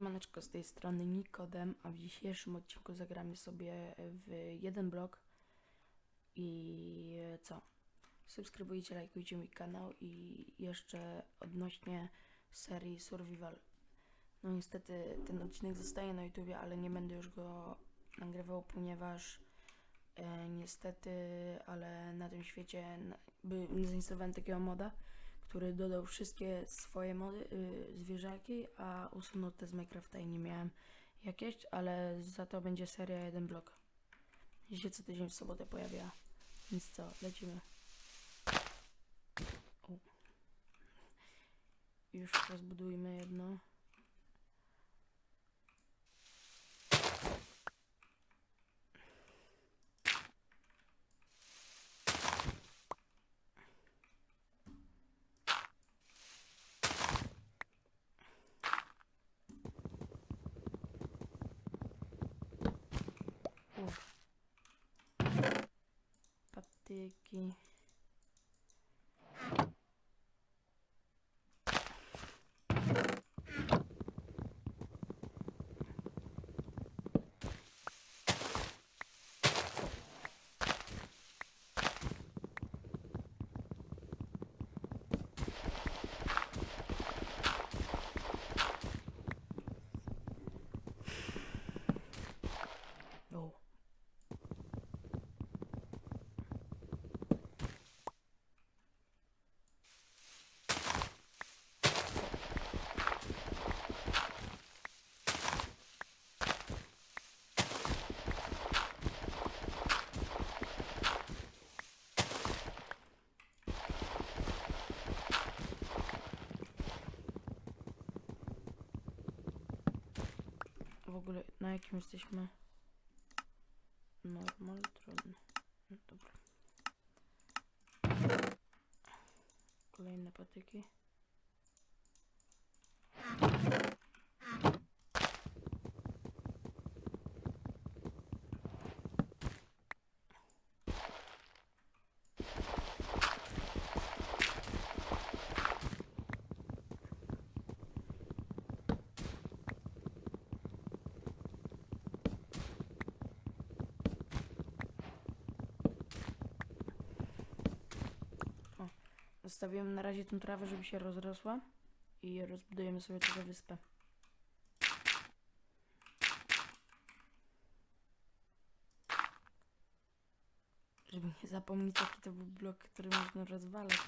Maneczko z tej strony Nikodem, a w dzisiejszym odcinku zagramy sobie w jeden blok i co? Subskrybujcie, lajkujcie mój kanał i jeszcze odnośnie serii Survival. No niestety ten odcinek zostaje na YouTubie, ale nie będę już go nagrywał, ponieważ e, niestety, ale na tym świecie na, by, zainstalowałem takiego moda, który dodał wszystkie swoje mody, y, zwierzaki, a usunął te z Minecrafta i nie miałem jakieś, ale za to będzie seria jeden blok. Się co tydzień w sobotę pojawia. Więc co, lecimy. O. Już rozbudujmy jedno. U. Patyki. O. W ogóle na jakim jesteśmy? Normal, trudno. No dobra. Kolejne patyki. Zostawiłem na razie tą trawę, żeby się rozrosła i rozbudujemy sobie trochę wyspę. Żeby nie zapomnieć, jaki to był blok, który można rozwalać.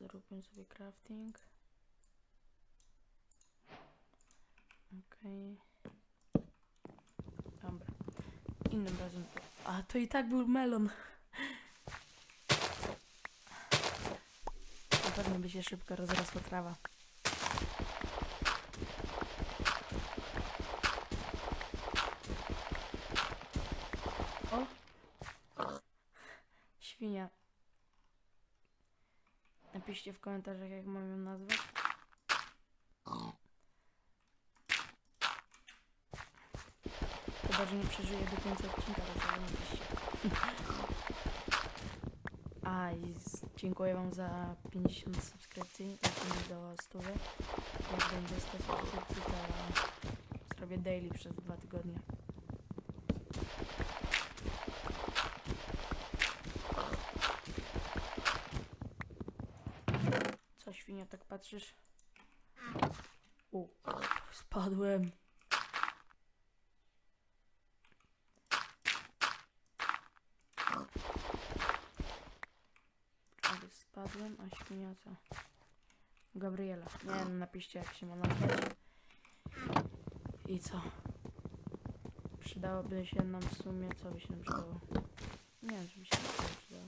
Zróbmy sobie crafting. Okej. Dobra. Innym razem. A to i tak był melon. Na pewno by się szybko rozrosła trawa. O! Świnia. Napiszcie w komentarzach, jak mam ją nazwać. Chyba, że nie przeżyję do końca odcinka, to. A i dziękuję wam za 50 subskrypcji, lecimy do 100. Jak będzie 100 subskrypcji, to zrobię daily przez dwa tygodnie. Co świnia tak patrzysz? U, spadłem. Spadłem, a? Gabriela. Nie wiem, napiszcie jak się ma nazwać. I co? Przydałoby się nam w sumie, co by się nam przydało? Nie wiem, czy by się nam przydało.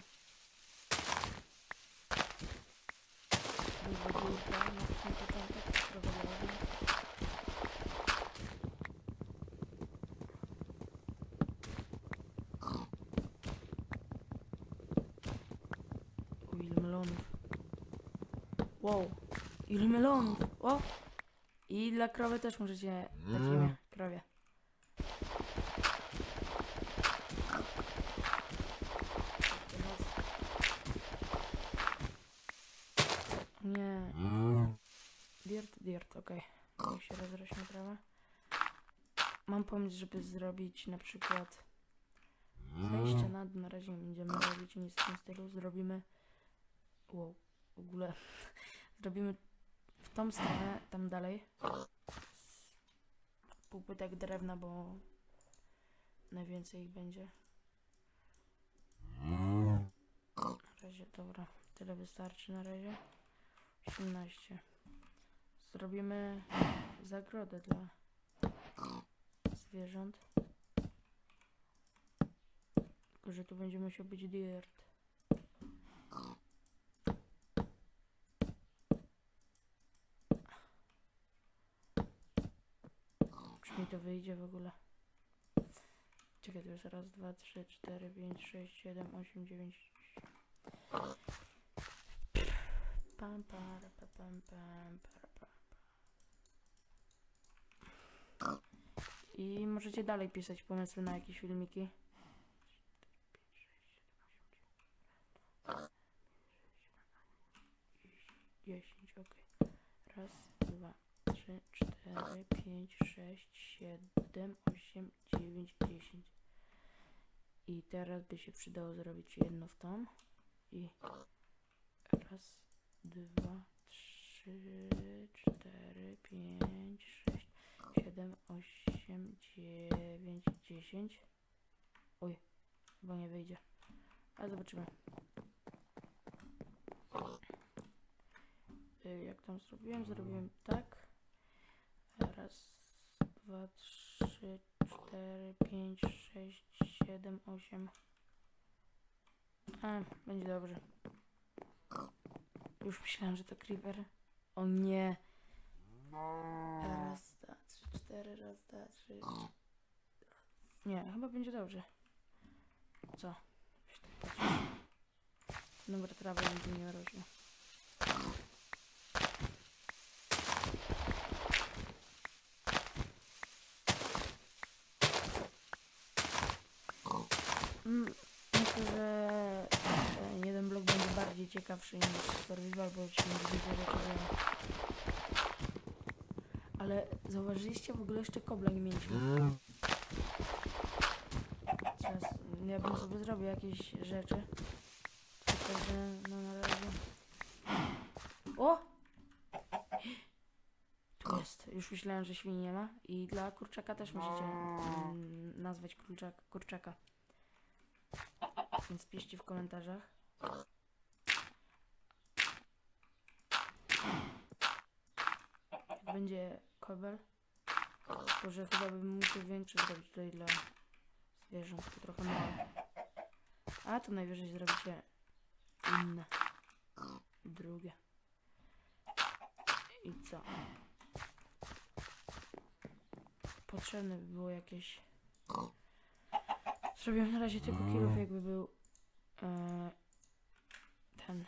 Dużo burka, na tym początek, prowadzimy. O, ile melonów. Wow, ile melonów. O! I dla krowy też możecie dać imię krowie. Nie. Dirt, dirt, okej. Niech się rozrośnie trawa. Mam pomysł, żeby zrobić na przykład zejście na dół. Na razie nie będziemy robić nic w tym stylu. Zrobimy... Wow, w ogóle... Zrobimy w tą stronę, tam dalej. Z półpłytek drewna, bo najwięcej ich będzie. Na razie, dobra. Tyle wystarczy na razie. 18. Zrobimy zagrodę dla zwierząt. Tylko, że tu będzie musiał być dirt. Mi to wyjdzie w ogóle? Czekaj, to jest raz, dwa, trzy, cztery, pięć, sześć, siedem, osiem, dziewięć. Pam, pam, pam. I możecie dalej pisać pomysły na jakieś filmiki. 10, ok. Raz, dwa, trzy, cztery, pięć, sześć, siedem, osiem, dziewięć, dziesięć. I teraz by się przydało zrobić jedno w tą. I raz, dwa, trzy, cztery, pięć, sześć, siedem, osiem, dziewięć, dziesięć. Oj, chyba nie wyjdzie. Ale zobaczymy. Y, Jak tam zrobiłem? Zrobiłem tak. Raz, dwa, trzy, cztery, pięć, sześć, siedem, osiem. A, będzie dobrze. Już myślałem, że to creeper. O nie. Raz, dwa, trzy, cztery, raz, dwa, trzy. Nie, chyba będzie dobrze. Co? Tak. Numer trawy będzie nie rośnie. Myślę, że jeden blok będzie bardziej ciekawszy niż survival, bo ci nie widzę rzeczy. Ale zauważyliście w ogóle jeszcze kobla nie mieliśmy. Teraz ja bym sobie zrobił jakieś rzeczy. Tylko, że no na razie. O! Tu jest. Już myślałem, że świni nie ma. I dla kurczaka też możecie mm, nazwać kurczak, kurczaka. Więc piszcie w komentarzach. Będzie kobel, to że chyba bym musiał większy zrobić tutaj dla zwierząt, to trochę mało. A to najwyżej zrobicie inne. Drugie. I co? Potrzebne by było jakieś Zrobiłem na razie tylko kilów, jakby był ten.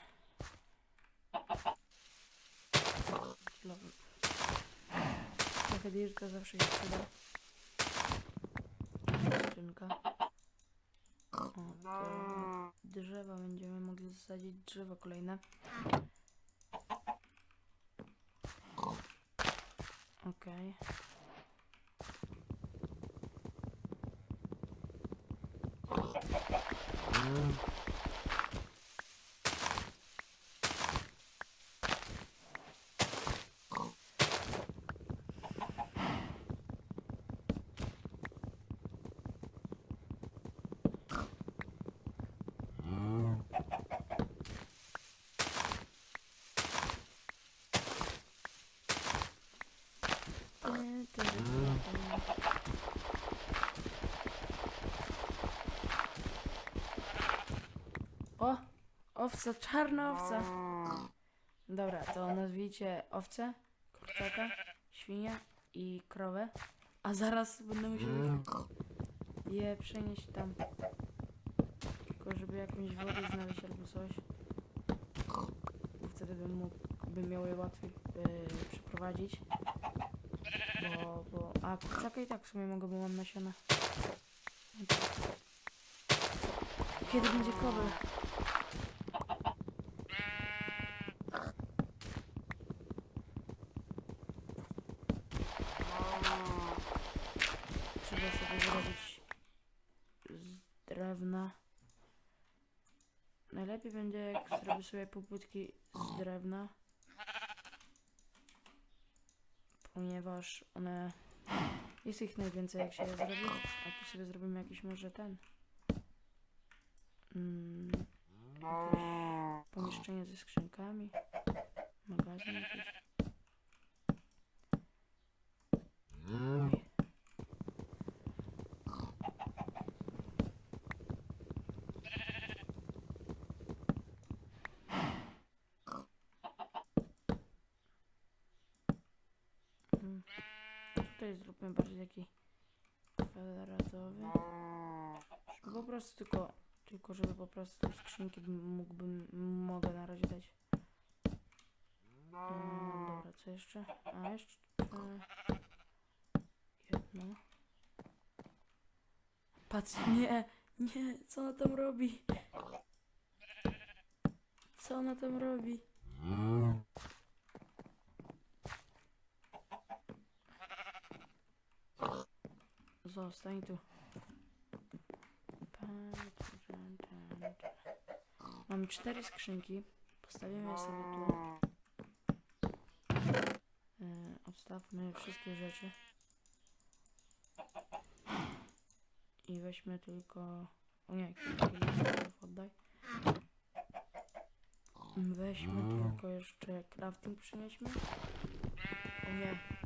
Kilowy. Dirta zawsze się przyda. Skrzynka. O, drzewa będziemy mogli zasadzić drzewo kolejne. Okej. Ty, ty, ty, ty. O! Owca, czarna owca. Dobra, to nazwijcie owcę, kurczaka, świnia i krowę. A zaraz będę musiał je przenieść tam. Tylko żeby jakąś wodę znaleźć albo coś. Bo wtedy bym mógł, bym miał je łatwiej yy, przeprowadzić. Bo, bo, a kurczaka i tak w sumie mogę, bo mam nasiona. Kiedy będzie kobel? mogę sobie zrobić z drewna. Najlepiej będzie jak zrobię sobie półpłytki z drewna. Ponieważ one... Jest ich najwięcej jak się je zrobi. A tu sobie zrobimy jakiś może ten... Mm, pomieszczenie ze skrzynkami. Magazyn jakiś. Oj. Mm. Tutaj zróbmy bardziej taki kwadratowy. Po prostu tylko, tylko żeby po prostu skrzynki mógłbym, mogę na razie dać. Mm, dobra, co jeszcze? A jeszcze jedno. Patrz, nie, nie, co ona tam robi? Co ona tam robi? Zostań tu. Mam cztery skrzynki. Postawimy je sobie tu. Yy, odstawmy wszystkie rzeczy. I weźmy tylko... O nie, oddaj. Weźmy tylko jeszcze crafting przynieśmy. O nie.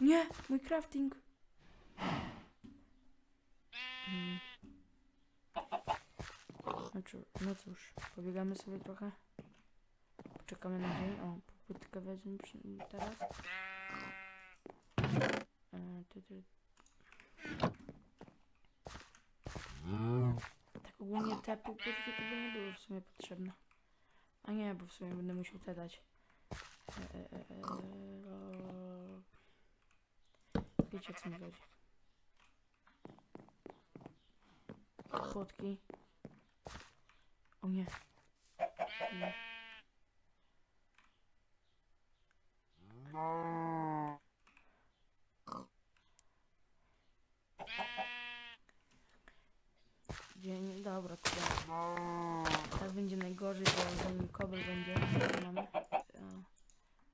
Nie, mój crafting. Mm. No, cóż, no cóż, pobiegamy sobie trochę. Poczekamy na dzień. O, popytkę wezmę teraz. E. Tak ogólnie te popytki to by nie były w sumie potrzebne. A nie, bo w sumie będę musiał te dać. E, e, e, e, o. Wiecie o co mi chodzi. Płotki. O nie. nie. Dzień, dobra, tak będzie najgorzej, bo zanim kobel będzie, mamy e,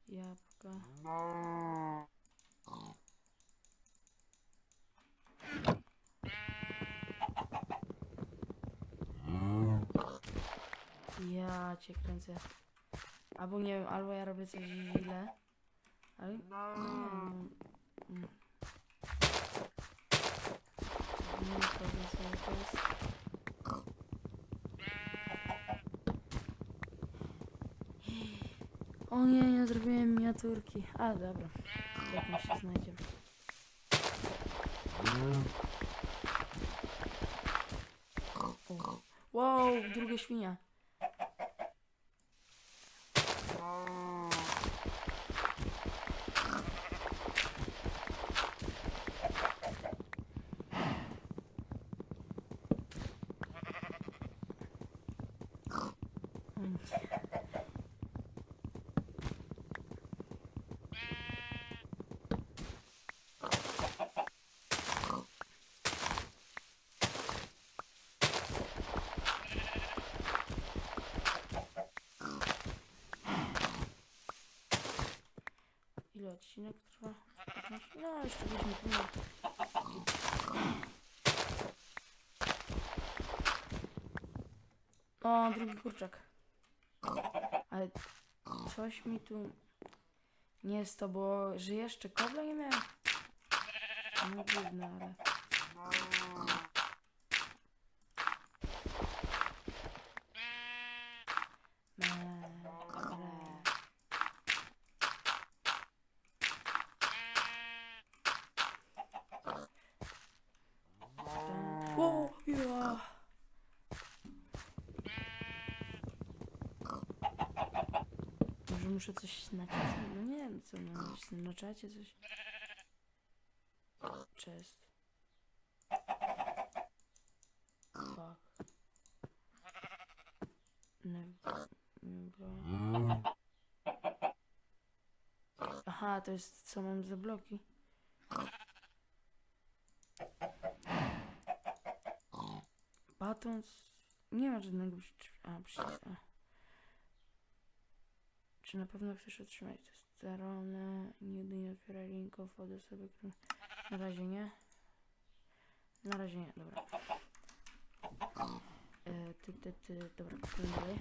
jabłka. Ja cię kręcę. Albo nie wiem, albo ja robię coś źle. Ale nie no. mm. Nie wiem, powiem sobie, to jest... O nie, nie zrobiłem miniaturki. A, dobra. Jakąś się znajdzie. O. Wow, druga świnia. Oh. Odcinek trwa? 15? No, jeszcze 10 minut. O, drugi kurczak. Ale coś mi tu nie jest to, bo że jeszcze kobla nie miałem. No dziwne, ale... Mere. muszę coś nacisnąć. No nie wiem, co mam nacisnąć. Na czacie coś. Cześć. Fuck. Nie, nie. Aha, to jest co mam za bloki. Batons. Nie ma żadnego. A, przecież. Czy na pewno chcesz otrzymać testosteronę? Nigdy nie otwieraj linków od osoby, które... Na razie nie. Na razie nie, dobra. E, ty, ty, ty, dobra, dalej.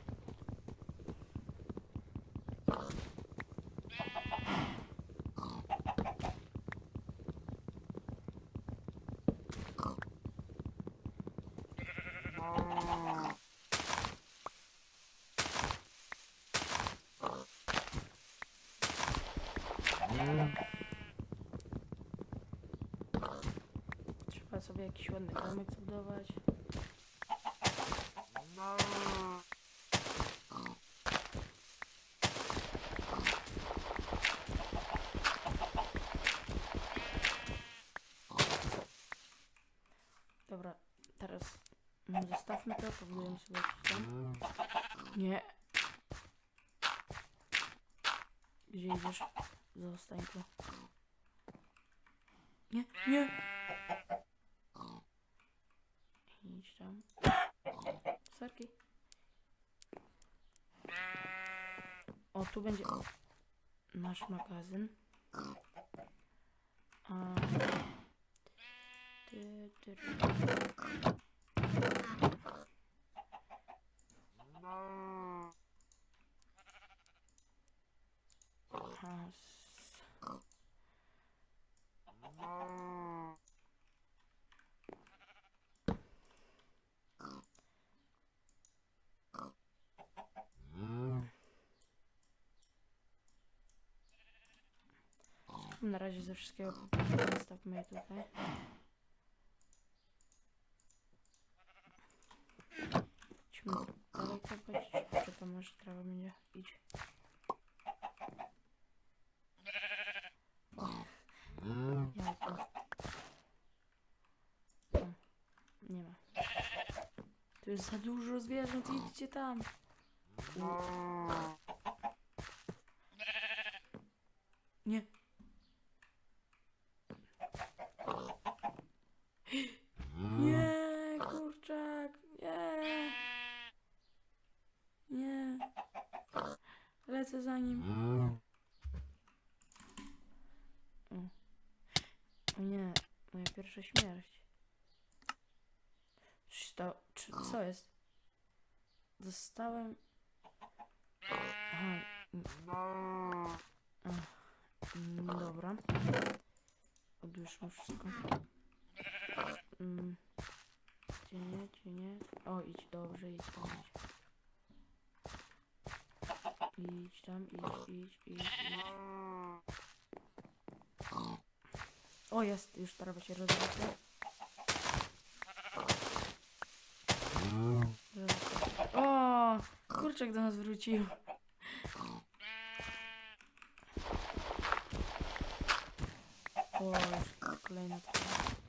Sobie jakiś ładny domek zbudować. Dobra, teraz zostawmy to, pobudujemy sobie jakiś dom. Nie. Gdzie idziesz? Zostań tu. Nie, nie. Tam. Serki. O, tu będzie nasz magazyn. A... Ty, ty, ty. Na razie ze wszystkiego zostawmy je tutaj. Idźmy dalej kopać, czy, czy to może trawa będzie? Idź. Ja to. O, nie ma. Tu jest za dużo zwierząt, idźcie tam. Nie. Nie, Lecę za nim. O. nie, moja pierwsza śmierć. Czy, sta- czy co jest? Dostałem. Aha. Ach, mm, Dobra. Odłóżmy wszystko. Mm. Gdzie nie, gdzie nie? O, idź, dobrze, idź idź. Idź tam, idź, idź, idź. O, jest, już trawa się rozrosła. O, kurczak do nas wrócił. O, już kolejna trawa.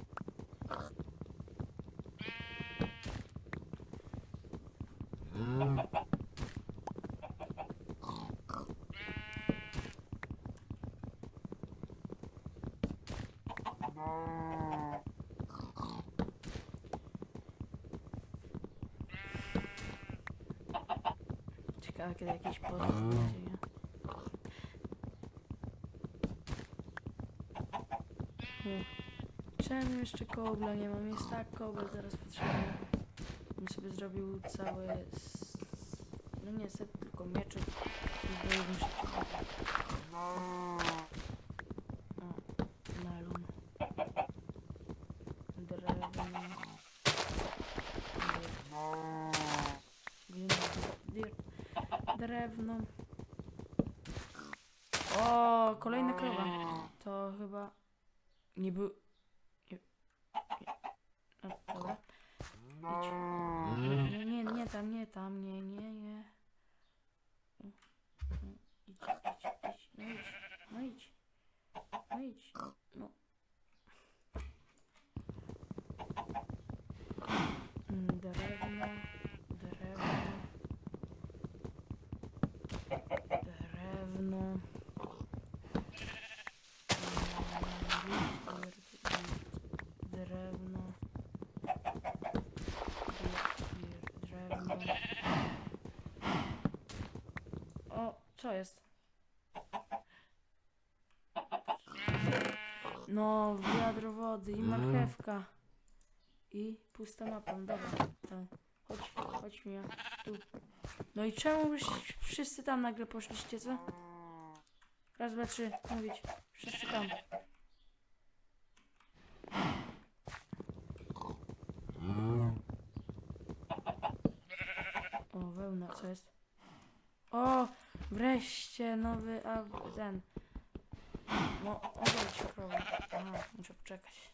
Kiedy jakiś podróż? Hmm. Czemu jeszcze kobla nie mam? Jest tak kobel teraz potrzebny. Bym sobie zrobił cały... s- No nie set, tylko mieczyk. z zbrojowym szybciej. O, melon. Drewno. Glina, dir- O, kolejna krowa. To chyba nie był. Nie, nie. No, dobra. Nie, nie, nie tam, nie tam, nie, nie, nie. Idź, idź, idź. No idź. No idź. No idź. No. Mm, Drewno. Drewno. Drewno. Mm, Drewno. Co jest? No, wiadro wody i marchewka. I pusta mapa, no dobra. To chodź, chodź mi. Tu. No i czemu wszyscy tam nagle poszliście, co? Raz, dwa, trzy, mówić. Wszyscy tam. O, wełna, co jest? O, wreszcie nowy, a ten. No, odejdź krowę. Aha, muszę poczekać.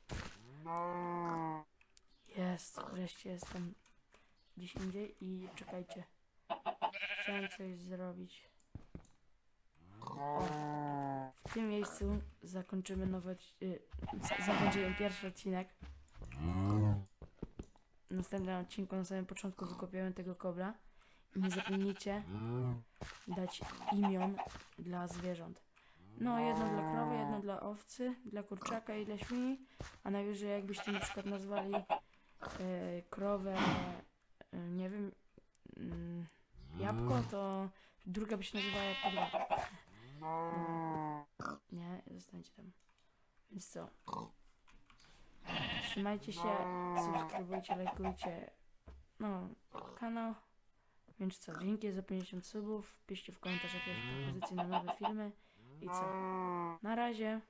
Jest, wreszcie jestem gdzieś indziej i czekajcie. Chciałem coś zrobić. O, w tym miejscu zakończymy nowy, y, z- zakończyłem pierwszy odcinek. W następnym odcinku na samym początku wykopiałem tego kobla. Nie zapomnijcie dać imion dla zwierząt. No, jedno dla krowy, jedno dla owcy, dla kurczaka i dla świni, a najwyżej jakbyście na przykład nazwali e, krowę, e, nie wiem, mm, jabłko, to druga by się nazywała jabłko Nie, zostańcie tam. Więc co? Trzymajcie się, subskrybujcie, lajkujcie no, kanał. Więc co, dzięki za 50 subów. Piszcie w komentarzach jakieś propozycje na nowe filmy. I co? Na razie.